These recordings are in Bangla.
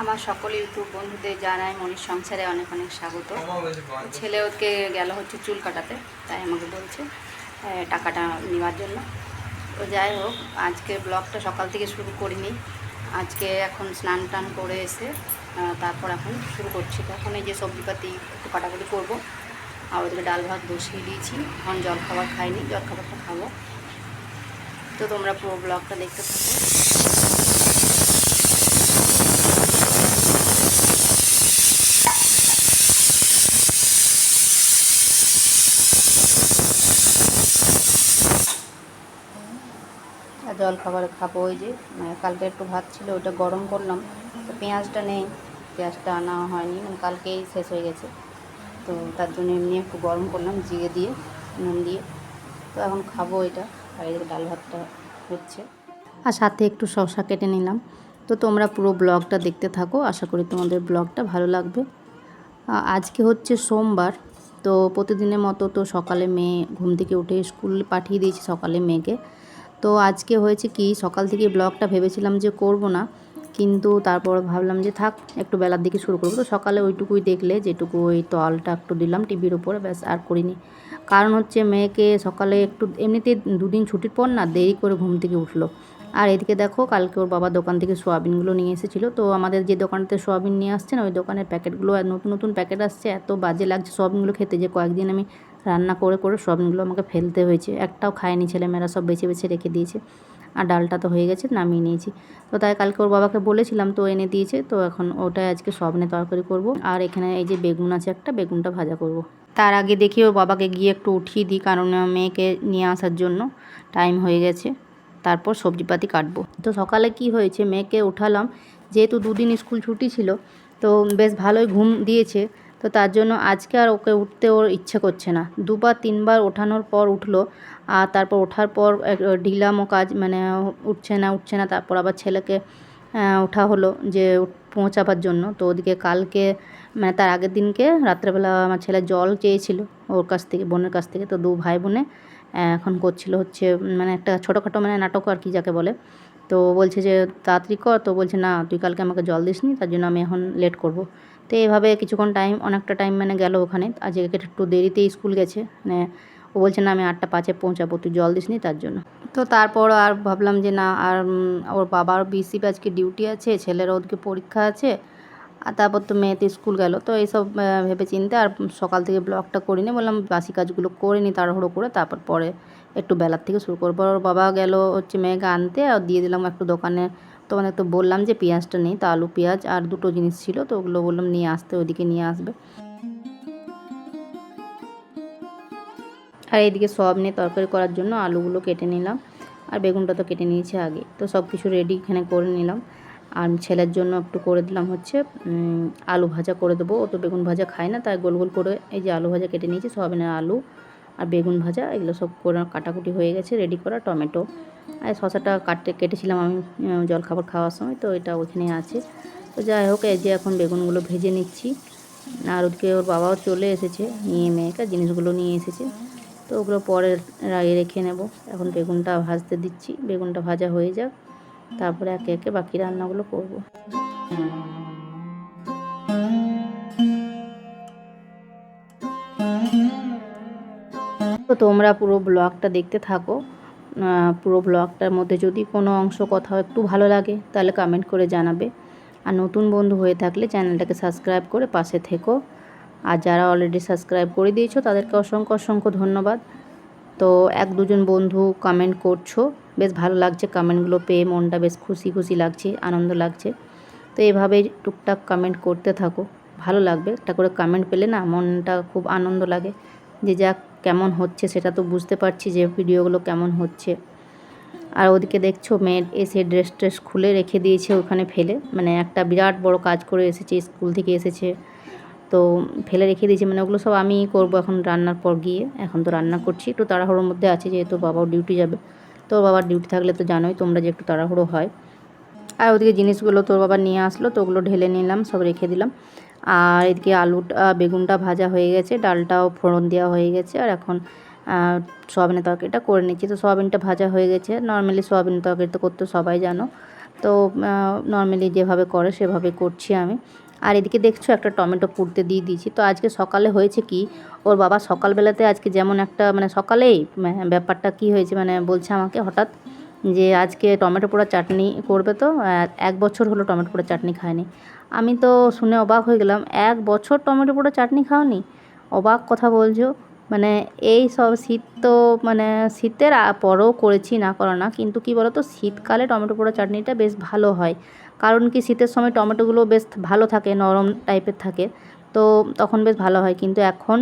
আমার সকল ইউটিউব বন্ধুদের জানাই মনির সংসারে অনেক অনেক স্বাগত। ছেলে ওকে গেল হচ্ছে চুল কাটাতে তাই আমাকে বলছে টাকাটা নেওয়ার জন্য। তো যাই হোক আজকে ব্লগটা সকাল থেকে শুরু করিনি। আজকে এখন স্নান টান করে এসে তারপর এখন শুরু করছি। এখন এই যে সবজিপাতি একটু কাটাকুটি করব। আর ওদিকে ডাল ভাত বসিয়ে দিয়েছি। এখন জল খাবার খাইনি জল খাবারটা খাব। তো তোমরা পুরো ব্লগটা দেখতে থাকো। জল খাবার খাব, ওই যে কালকে একটু ভাত ছিল, ওইটা গরম করলাম, তো পেঁয়াজটা নেই, পেঁয়াজটা আনা হয়নি মানে কালকেই শেষ হয়ে গেছে। তো তার জন্য এমনি একটু গরম করলাম, জিরে দিয়ে, নুন দিয়ে, তো এখন খাব এটা, আর এদিকে ডাল ভাতটা হচ্ছে। আর সাথে একটু শসা কেটে নিলাম। তো তোমরা পুরো ব্লগটা দেখতে থাকো, আশা করি তোমাদের ব্লগটা ভালো লাগবে। আজকে হচ্ছে সোমবার, তো প্রতিদিনের মতো তো সকালে মেয়ে ঘুম থেকে উঠে স্কুল পাঠিয়ে দিয়েছি সকালে মেয়েকে। তো আজকে হয়েছে কি, সকাল থেকে ব্লগটা ভেবেছিলাম যে করব না, কিন্তু তারপর ভাবলাম যে থাক, একটু বেলার দিকে শুরু করব। তো সকালে ওইটুকুই দেখলে, যেটুকু ওই তলটা একটু দিলাম টিভির উপরে, ব্যাস আর করিনি। কারণ হচ্ছে মেয়েকে সকালে একটু এমনিতে দুদিন ছুটির পর না দেরি করে ঘুম থেকে উঠল। আর এদিকে দেখো, কালকে ওর বাবা দোকান থেকে সোয়াবিনগুলো নিয়ে এসেছিল। তো আমাদের যে দোকানতে সোয়াবিন নিয়ে আসছে না, ওই দোকানের প্যাকেটগুলো নতুন নতুন প্যাকেট আসছে, এত বাজে লাগছে সোয়াবিনগুলো খেতে যে কয়েকদিন আমি রান্না করে করে সোয়াবিনগুলো আমাকে ফেলতে হয়েছে। একটাও খায়নি ছেলেমেয়েরা, সব বেছে বেছে রেখে দিয়েছে। আর ডালটা তো হয়ে গেছে, নামিয়ে নিয়েছি। তো তাই কালকে ওর বাবাকে বলেছিলাম, তো এনে দিয়েছে। তো এখন ওটাই আজকে সবনে তরকারি করব। আর এখানে এই যে বেগুন আছে একটা, বেগুনটা ভাজা করব। তার আগে দেখি ওর বাবাকে গিয়ে একটু উঠিয়ে দিই, কারণ মেয়েকে নিয়ে আসার জন্য টাইম হয়ে গেছে। তারপর সবজিপাতি কাটবো। তো সকালে কি হয়েছে, মেয়েকে উঠালাম। যেহেতু দুদিন স্কুল ছুটি ছিল, তো বেশ ভালোই ঘুম দিয়েছে। তো তার জন্য আজকে আর ওকে উঠতে ওর ইচ্ছে করছে না। দুবার তিনবার ওঠানোর পর উঠল, আর তারপর ওঠার পর ঢিলামো কাজ মানে উঠছে না উঠছে না, তারপর আবার ছেলেকে ওঠা হলো যে পৌঁছাবার জন্য। তো ওদিকে কালকে মানে তার আগের দিনকে রাত্রেবেলা আমার ছেলে জল চেয়েছিল ওর কাছ থেকে, বোনের কাছ থেকে। তো দু ভাই বোনে এখন করছিল হচ্ছে মানে একটা ছোটোখাটো মানে নাটক আর কি যাকে বলে। তো বলছে যে, তাড়াতাড়ি কর। তো বলছে, না, তুই কালকে আমাকে জল দিসনি, তার জন্য আমি এখন লেট করব। তো এইভাবে কিছুক্ষণ টাইম অনেকটা টাইম মানে গেল ওখানে। আজকে একটু দেরিতেই স্কুল গেছে। মানে ও বলছে, না, আমি আটটা পাঁচে পৌঁছাবো, তুই জল দিসনি তার জন্য। তো তারপর আর ভাবলাম যে, না, আর ওর বাবার বিসি আজকে ডিউটি আছে, ছেলের ওদিকে পরীক্ষা আছে। আর তারপর তো মেয়েতে স্কুল গেল। তো এইসব ভেবে চিন্তে আর সকাল থেকে ব্লগটা করিনি। বললাম, বাসি কাজগুলো করে নি তাড়াহুড়ো করে, তারপর পরে একটু বেলার থেকে শুরু করব। ওর বাবা গেল হচ্ছে মেয়েকে আনতে, আর দিয়ে দিলাম একটু দোকানে তোমাদের তো বললাম যে পেঁয়াজটা নেই, তো আলু, পেঁয়াজ আর দুটো জিনিস ছিল, তো ওগুলো বললাম নিয়ে আসতে, ওইদিকে নিয়ে আসবে। আর এইদিকে সব নিয়ে তরকারি করার জন্য আলুগুলো কেটে নিলাম, আর বেগুনটা তো কেটে নিয়েছি আগে, তো সব কিছু রেডি এখানে করে নিলাম। আর ছেলের জন্য একটু করে দিলাম হচ্ছে আলু ভাজা করে দেবো, ও তো বেগুন ভাজা খায় না, তাই গোল গোল করে এই যে আলু ভাজা কেটে নিয়েছি সয়াবিনের আলু আর বেগুন ভাজা, এগুলো সব কাটাকুটি হয়ে গেছে রেডি করা টমেটো। আর শশাটা কাটতে, কেটেছিলাম আমি জলখাবার খাওয়ার সময়, তো এটা ওখানে আছে। তো যাই হোক, এই যে এখন বেগুনগুলো ভেজে নিচ্ছি। আর ওদিকে ওর বাবাও চলে এসেছে নিয়ে মেয়েকে জিনিসগুলো নিয়ে এসেছে। তো ওগুলো পরে রেখে নেব। এখন বেগুনটা ভাজতে দিচ্ছি, বেগুনটা ভাজা হয়ে যাক। তারপরে একে একে বাকি রান্নাগুলো করব। তো তোমরা পুরো ব্লগটা দেখতে থাকো। পুরো ব্লগটার মধ্যে যদি কোনো অংশ, কোথাও একটু ভালো লাগে, তাহলে কমেন্ট করে জানাবে। আর নতুন বন্ধু হয়ে থাকলে চ্যানেলটাকে সাবস্ক্রাইব করে পাশে থেকো। আর যারা অলরেডি সাবস্ক্রাইব করে দিয়েছ, তাদেরকে অসংখ্য অসংখ্য ধন্যবাদ। তো এক দুজন বন্ধু কমেন্ট করছ, বেশ ভালো লাগছে কমেন্টগুলো পেয়ে, মনটা বেশ খুশি খুশি লাগছে, আনন্দ লাগছে। তো এভাবে টুকটাক কমেন্ট করতে থাকো, ভালো লাগবে। একটা করে কমেন্ট পেলে না মনটা খুব আনন্দ লাগে। যে যাক কেমন হচ্ছে সেটা তো বুঝতে পারছি যে ভিডিওগুলো কেমন হচ্ছে। আর ওদিকে দেখছ মেয়ের এসে ড্রেস ট্রেস খুলে রেখে দিয়েছে ওখানে ফেলে। মানে একটা বিরাট বড় কাজ করে এসেছে, স্কুল থেকে এসেছে। তো ফেলে রেখে দিয়েছি মানে ওগুলো সব আমি করব এখন রান্নার পর গিয়ে। এখন তো রান্না করছি, একটু তাড়াহুড়োর মধ্যে আছে যেহেতু বাবাও ডিউটি যাবে। তো বাবার ডিউটি থাকলে তো জানোই তোমরা যে একটু তাড়াহুড়ো হয়। আর ওদিকে জিনিসগুলো তোর বাবা নিয়ে আসলো, তো ওগুলো ঢেলে নিলাম, সব রেখে দিলাম। আর এদিকে আলুটা বেগুনটা ভাজা হয়ে গেছে, ডালটাও ফোড়ন দেওয়া হয়ে গেছে, আর এখন সয়াবিনের তরকারিটা করে নিচ্ছি। তো সয়াবিনটা ভাজা হয়ে গেছে, নর্মালি সয়াবিন তরকারি তো করতে সবাই জানো। তো নর্মালি যেভাবে করে সেভাবে করছি আমি। আর এদিকে দেখছ একটা টমেটো পুড়তে দিয়ে দিয়েছি। তো আজকে সকালে হয়েছে কি, ওর বাবা সকালবেলাতে আজকে যেমন একটা মানে সকালেই মানে ব্যাপারটা কি হয়েছে মানে বলছে আমাকে হঠাৎ যে আজকে টমেটো পোড়া চাটনি করবে তো এক বছর হলো টমেটো পোড়া চাটনি খায়নি। আমি তো শুনে অবাক হয়ে গেলাম, এক বছর টমেটো পোড়া চাটনি খাওনি? অবাক কথা বলছো। মানে এই সব শীত তো মানে শীতের পরেও করেছি, না করা না। কিন্তু কি বলতো, শীতকালে টমেটো পোড়া চাটনিটা বেশ ভালো হয়। কারণ কি, শীতের সময় টমেটোগুলো বেশ ভালো থাকে, নরম টাইপের থাকে। তো তখন বেশ ভালো হয়। কিন্তু এখন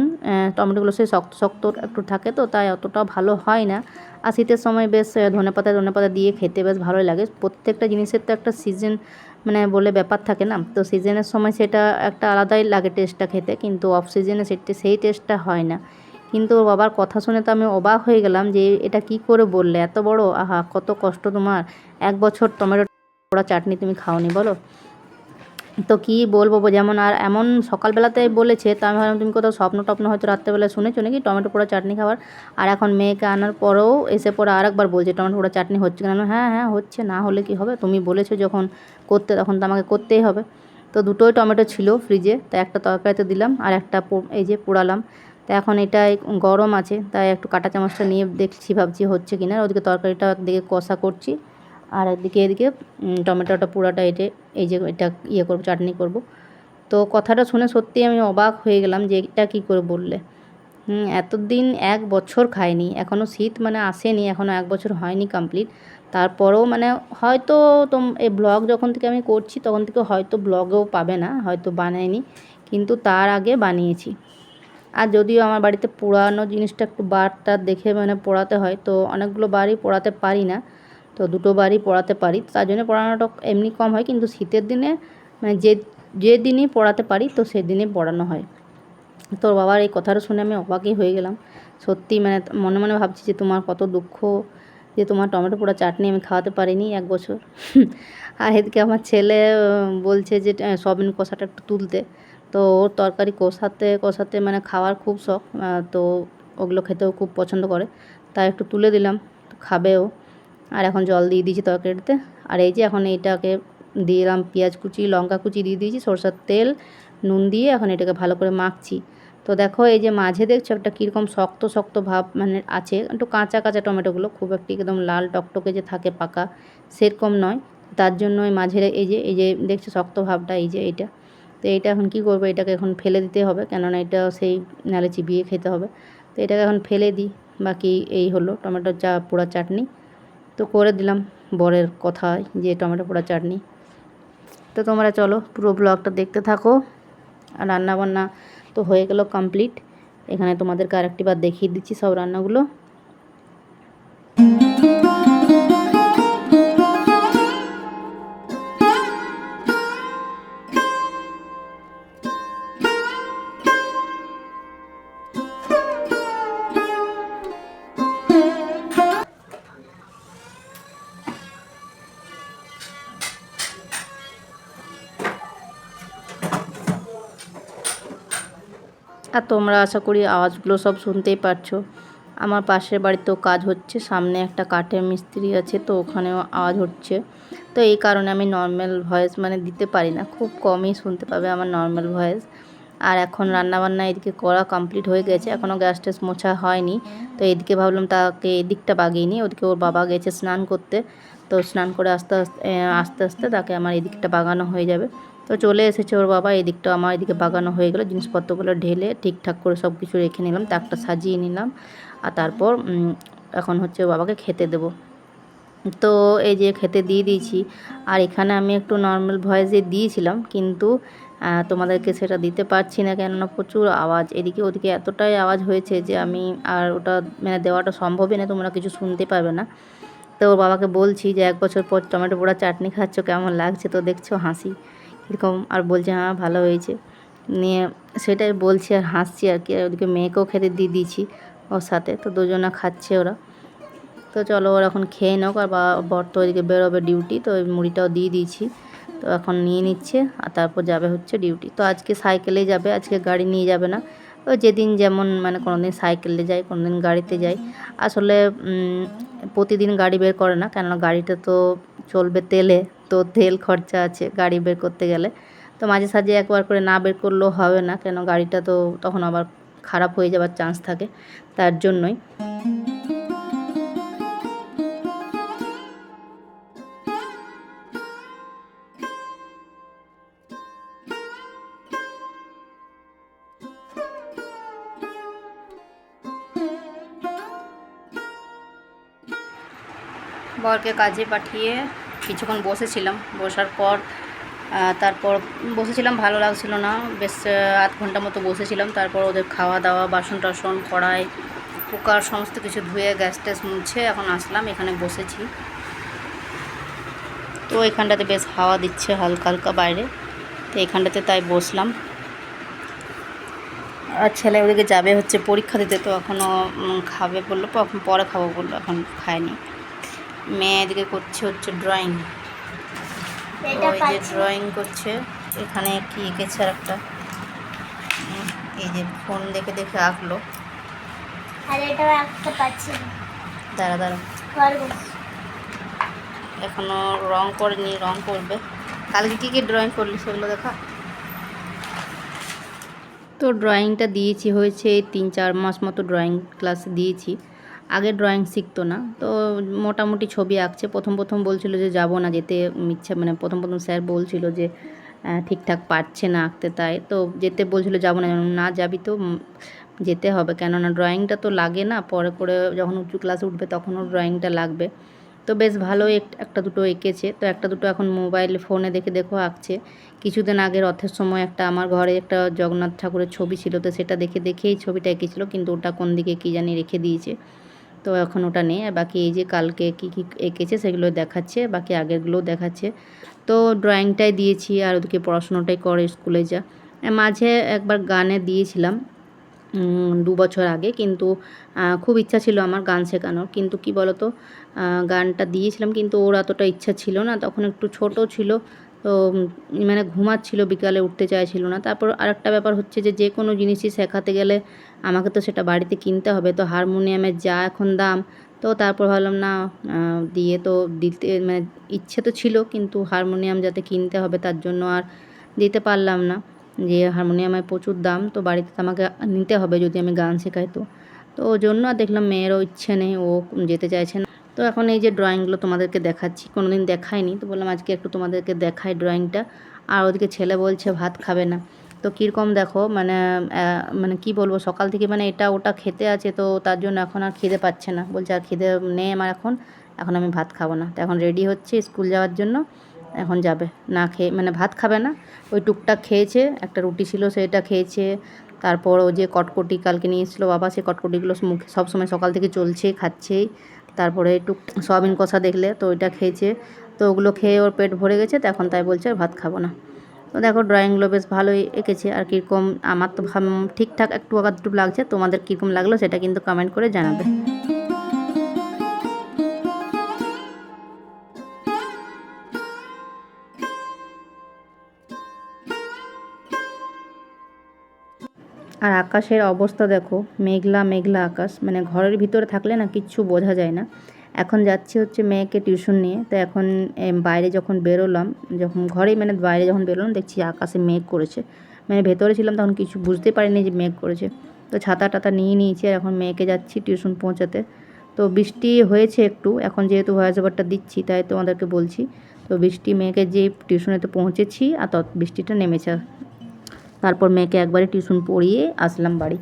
টমেটোগুলো সে শক্ত শক্ত একটু থাকে তো, তাই অতটা ভালো হয় না। আর শীতের সময় বেশ ধনে পাতা ধনে পাতা দিয়ে খেতে বেশ ভালোই লাগে। প্রত্যেকটা জিনিসের তো একটা সিজন মানে বলে ব্যাপার থাকে না। তো সিজনের সময় সেটা একটা আলাদাই লাগে টেস্টটা খেতে, কিন্তু অফ সিজনে সেটা সেই টেস্টটা হয় না। কিন্তু বাবার কথা শুনে তো আমি অবাক হয়ে গেলাম যে এটা কি করে বললে? এত বড়? আহা, কত কষ্ট তোমার। এক বছর টমেটো পোড়া চাটনি তুমি খাওনি, বলো। তো কি বলব যেমন আর এমন সকালবেলাতে বলেছে, তা আমি ভাবলাম তুমি কোথাও স্বপ্ন টপ্ন হয়তো রাত্রেবেলা শুনেছো নাকি টমেটো পোড়া চাটনি খাবার আর এখন মেয়েকে আনার পরেও এসে পরে আরেকবার বলছে, টমেটো পোড়া চাটনি হচ্ছে কেন? হ্যাঁ হ্যাঁ হচ্ছে, না হলে কি হবে? তুমি বলেছ যখন করতে, তখন তো আমাকে করতেই হবে। তো দুটোই টমেটো ছিল ফ্রিজে তাই একটা তরকারিতে দিলাম আর একটা এই যে পোড়ালাম। তা এখন এটা গরম আছে, তাই একটু কাঁটা চামচটা নিয়ে দেখছি, ভাবছি হচ্ছে কি না ওদিকে তরকারিটা একদিকে কষা করছি আর একদিকে এদিকে টমেটোটা পুরাটা এটে, এই যে এটা ইয়ে করব, চাটনি করব। তো কথাটা শুনে সত্যিই আমি অবাক হয়ে গেলাম যে এটা কী করে বললে। হুম, এতদিন এক বছর খায়নি এখনও শীত মানে আসেনি এখনও এক বছর হয়নি কমপ্লিট তারপরেও মানে হয়তো তোম, এই ব্লগ যখন থেকে আমি করছি তখন থেকে হয়তো ব্লগেও পাবে না, হয়তো বানাইনি কিন্তু তার আগে বানিয়েছি। আর যদিও আমার বাড়িতে পোড়ানো জিনিসটা একটু বারটা দেখে মানে পোড়াতে হয়, তো অনেকগুলো বাড়ি পোড়াতে পারি না, তো দুটো বাড়ি পড়াতে পারি, তার জন্য পড়ানোটা এমনি কম হয়, কিন্তু শীতের দিনে মানে যে যে দিনই পড়াতে পারি তো সেদিনই পড়ানো হয়। তো বাবার এই কথাটা শুনে আমি অবাকই হয়ে গেলাম, সত্যি মানে মনে মনে ভাবছি যে তোমার কত দুঃখ যে তোমার টমেটো পোড়া চাটনি আমি খাওয়াতে পারিনি এক বছর। আর এদিকে আমার ছেলে বলছে যে আহ, সয়াবিন কষাটা একটু তুলতে। তো ওর তরকারি কষাতে কষাতে মানে খাওয়ার খুব শখ তো ওগুলো খেতেও খুব পছন্দ করে। তাই একটু তুলে দিলাম খাবেও আর এখন জল দিয়ে দিয়েছি তরকারিতে। আর এই যে এখন এইটাকে দিয়ে দিলাম পেঁয়াজ কুচি লঙ্কা কুচি দিয়ে দিয়েছি সরষের তেল নুন দিয়ে এখন এটাকে ভালো করে মাখছি। তো দেখো, এই যে মাঝে দেখছ একটা কীরকম শক্ত শক্ত ভাব মানে আছে, একটু কাঁচা কাঁচা টমেটোগুলো খুব একটি একদম লাল টকটকে যে থাকে পাকা, সেরকম নয়। তার জন্য ওই মাঝের এই যে এই যে দেখছ শক্ত ভাবটা, এই যে এইটা। তো এইটা এখন কী করব, এটাকে এখন ফেলে দিতে হবে, কেননা এটা সেই নালে চিবিয়ে খেতে হবে। তো এটাকে এখন ফেলে দিই, বাকি এই হলো টমেটোর চা, পোড়া চাটনি। তো করে দিলাম বরের কথায় যে টমেটো, পোড়া চাটনি। তো তোমরা চলো পুরো ব্লগটা দেখতে থাকো। আর রান্নাবান্না তো হয়ে গেল কমপ্লিট। এখানে তোমাদেরকে আরেকটি বার দেখিয়ে দিচ্ছি সব রান্নাগুলো। আর তোমরা আশা করি আওয়াজগুলো সব শুনতেই পারছ। আমার পাশের বাড়িতেও কাজ হচ্ছে, সামনে একটা কাঠের মিস্ত্রি আছে, তো ওখানেও আওয়াজ হচ্ছে। তো এই কারণে আমি নর্মাল ভয়েস মানে দিতে পারি না, খুব কমই শুনতে পাবে আমার নর্মাল ভয়েস আর এখন রান্নাবান্না এদিকে করা কমপ্লিট হয়ে গেছে এখনও গ্যাস ট্যাস মোছা হয়নি। তো এদিকে ভাবলাম তাকে এদিকটা বাগিয়ে নিই, ওদিকে ওর বাবা গেছে স্নান করতে। তো স্নান করে আস্তে আস্তে আস্তে আস্তে তাকে আমার এদিকটা বাগানো হয়ে যাবে। তো চলে এসেছে ওর বাবা, এদিকটা আমার এদিকে বাগানো হয়ে গেলো, জিনিসপত্রগুলো ঢেলে ঠিকঠাক করে সব কিছু রেখে নিলাম, তাকটা সাজিয়ে নিলাম, আর তারপর এখন হচ্ছে বাবাকে খেতে দেবো। তো এই যে খেতে দিয়ে দিয়েছি, আর এখানে আমি একটু নর্মাল ভয়েসে দিয়েছিলাম, কিন্তু তোমাদেরকে সেটা দিতে পারছি না কেননা প্রচুর আওয়াজ, এদিকে ওদিকে এতটাই আওয়াজ হয়েছে যে আমি আর ওটা মানে দেওয়াটা সম্ভবই না, তোমরা কিছু শুনতে পাবে না। তো ওর বাবাকে বলছি যে, এক বছর পর টমেটো পোড়া চাটনি খাচ্ছ, কেমন লাগছে? তো দেখছ হাসি। কীরকম আর বলছে হ্যাঁ ভালো হয়েছে। নিয়ে সেটাই বলছি আর হাসছি আর কি। আর ওদিকে মেয়েকেও খেতে দিয়ে দিয়েছি ওর সাথে। তো দুজনা খাচ্ছে ওরা। তো চলো ওরা এখন খেয়ে নাও আর বা, বর তো ওইদিকে বেরোবে ডিউটি। তো ওই মুড়িটাও দিয়ে দিয়েছি। তো এখন নিয়ে নিচ্ছে। আর তারপর যাবে হচ্ছে ডিউটি। তো আজকে সাইকেলেই যাবে। আজকে গাড়ি নিয়ে যাবে না। ও যেদিন যেমন মানে কোনো দিন সাইকেলে যায় কোনো দিন গাড়িতে যায় আসলে প্রতিদিন গাড়ি বের করে না। কেননা গাড়িটা তো চলবে তেলে। তো তেল খরচা আছে গাড়ি বের করতে গেলে। তো মাঝে সাঝে একবার করে না বের করলেও হবে না, কেন গাড়িটা তো তখন আবার খারাপ হয়ে যাওয়ার চান্স থাকে তার জন্যই। বরকে কাজে পাঠিয়ে কিছুক্ষণ বসেছিলাম। বসার পর তারপর বসেছিলাম, ভালো লাগছিল না। বেশ আধ ঘণ্টা মতো বসেছিলাম। তারপর ওদের খাওয়া দাওয়া, বাসন টাসন, কড়াই, কুকার, সমস্ত কিছু ধুয়ে গ্যাস ট্যাস মুছে এখন আসলাম, এখানে বসেছি। তো এখানটাতে বেশ হাওয়া দিচ্ছে হালকা হালকা বাইরে। তো এখানটাতে তাই বসলাম। আর ছেলে ওদিকে যাবে হচ্ছে পরীক্ষা দিতে, তো এখনও খাবে বলল পরে খাব বলল, এখন খায়নি। মেয়ে এদিকে করছে হচ্ছে ড্রয়িং এটা ওই যে ড্রয়িং করছে এখানে কি এঁকেছে আর একটা এই যে ফোন দেখে দেখে আঁকলো। দাঁড়া দাঁড়া। এখনও রং করেনি রং করবে। কালকে কী কী ড্রয়িং করলি সেগুলো দেখা? তো ড্রয়িংটা দিয়েছি হয়েছে তিন চার মাস মতো ড্রয়িং ক্লাস দিয়েছি। আগে ড্রয়িং শিখতো না। তো মোটামুটি ছবি আঁকছে। প্রথম প্রথম বলছিল যে যাব না যেতে ইচ্ছা মানে প্রথম প্রথম স্যার বলছিল যে ঠিকঠাক পারছে না আঁকতে তাই। তো যেতে বলছিল যাব না না যাবি তো যেতে হবে। কেননা ড্রয়িংটা তো লাগে না, পরে করে যখন উঁচু ক্লাসে উঠবে তখনও ড্রয়িংটা লাগবে। তো বেশ ভালোই একটা দুটো এঁকেছে। তো একটা দুটো এখন মোবাইল ফোনে দেখে দেখো আঁকছে। কিছুদিন আগে রথের সময় একটা আমার ঘরে একটা জগন্নাথ ঠাকুরের ছবি ছিল, তো সেটা দেখে দেখেই ছবিটা এঁকেছিল, কিন্তু ওটা কোন দিকে কী জানি রেখে দিয়েছে। তো এখন ওটা নেই। আর বাকি এই যে কালকে কী কী এঁকেছে সেগুলো দেখাচ্ছে, বাকি আগেরগুলোও দেখাচ্ছে। তো ড্রয়িংটাই দিয়েছি আর ওদিকে পড়াশোনাটাই করে স্কুলে যা। মাঝে একবার গানে দিয়েছিলাম দু বছর আগে কিন্তু খুব ইচ্ছা ছিল আমার গান শেখানোর। কিন্তু কি বলতো গানটা দিয়েছিলাম কিন্তু ওর অতটা ইচ্ছা ছিল না। তখন একটু ছোট ছিল তো মানে ঘুমাচ্ছিল, বিকালে উঠতে চাইছিল না। তারপর আরেকটা ব্যাপার হচ্ছে যে যে কোনো জিনিসই শেখাতে গেলে আমাকে তো সেটা বাড়িতে কিনতে হবে। তো হারমোনিয়ামের যা এখন দাম, তো তারপর ভাবলাম, না দিয়ে তো দিতে মানে ইচ্ছে তো ছিল, কিন্তু হারমোনিয়াম যাতে কিনতে হবে তার জন্য আর দিতে পারলাম না। যে হারমোনিয়ামের প্রচুর দাম, তো বাড়িতে আমাকে নিতে হবে যদি আমি গান শেখাই তো। তো ওই জন্য দেখলাম মেয়েরও ইচ্ছে নেই, ও যেতে চাইছে না। তো এখন এই যে ড্রয়িংগুলো তোমাদেরকে দেখাচ্ছি কোনো দিন দেখাইনি, তো বললাম আজকে একটু তোমাদেরকে দেখাই ড্রয়িংটা আর ওদিকে ছেলে বলছে ভাত খাবে না। তো কীরকম দেখো মানে মানে কি বলব, সকাল থেকে মানে এটা ওটা খেতে আছে, তো তার জন্য এখন আর খিদে পাচ্ছে না। বলছে আর খিদে নেই আমার এখন এখন আমি ভাত খাব না। তো এখন রেডি হচ্ছে স্কুল যাওয়ার জন্য, এখন যাবে। না খেয়ে মানে ভাত খাবে না, ওই টুকটাক খেয়েছে, একটা রুটি ছিল সেটা খেয়েছে, তারপর ও যে কটকটি কালকে নিয়ে বাবা, সেই কটকটিগুলো মুখে সবসময় সকাল থেকে চলছেই খাচ্ছেই। তারপরে একটু সয়াবিন কষা দেখলে তো ওইটা খেয়েছে। তো ওগুলো খেয়ে ওর পেট ভরে গেছে, তো এখন তাই বলছে আর ভাত খাব না। তো দেখো ড্রয়িংগুলো বেশ ভালোই এঁকেছে। আর কীরকম আমার তো ঠিকঠাক একটু আধটু লাগছে, তোমাদের কীরকম লাগল সেটা কিন্তু কমেন্ট করে জানাবে। আর আকাশের অবস্থা দেখো, মেঘলা মেঘলা আকাশ। মানে ঘরের ভিতরে থাকলে না কিচ্ছু বোঝা যায় না। এখন যাচ্ছি হচ্ছে মেয়েকে টিউশন নিয়ে। তো এখন বাইরে যখন বেরোলাম, যখন ঘরেই মানে বাইরে যখন বেরোলাম, দেখছি আকাশে মেঘ করেছে। মানে ভেতরে ছিলাম তখন কিছু বুঝতে পারিনি যে মেঘ করেছে। তো ছাতা টাতা নিয়ে নিয়েছি আর এখন মেয়েকে যাচ্ছি টিউশন পৌঁছাতে। তো বৃষ্টি হয়েছে একটু, এখন যেহেতু ভয়েস ওভারটা দিচ্ছি, তাই তোমাদেরকে বলছি। তো বৃষ্টি মেয়েকে যে টিউশনেতে পৌঁছেছি, আর তত বৃষ্টিটা নেমেছে। তারপর মেয়েকে একবারে টিউশন পড়িয়ে আসলাম বাড়ি।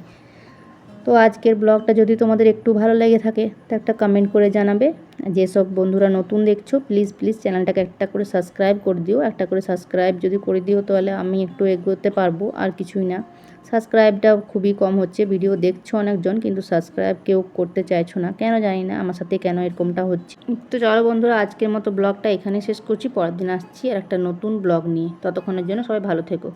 তো আজকের ব্লগটা যদি তোমাদের একটু ভালো লেগে থাকে, তো একটা কমেন্ট করে জানাবে। যেসব বন্ধুরা নতুন দেখছ প্লিজ প্লিজ চ্যানেলটাকে একটা করে সাবস্ক্রাইব করে দিও। একটা করে সাবস্ক্রাইব যদি করে দিও, তাহলে আমি একটু এগোতে পারব, আর কিছুই না। সাবস্ক্রাইবটা খুবই কম হচ্ছে ভিডিও দেখছ অনেকজন, কিন্তু সাবস্ক্রাইব কেউ করতে চাইছো না। কেন জানি না, আমার সাথে কেন এরকমটা হচ্ছে। তো চলো বন্ধুরা, আজকের মতো ব্লগটা এখানে শেষ করছি, পরের দিন আসছি আর একটা নতুন ব্লগ নিয়ে। ততক্ষণের জন্য সবাই ভালো থেকো।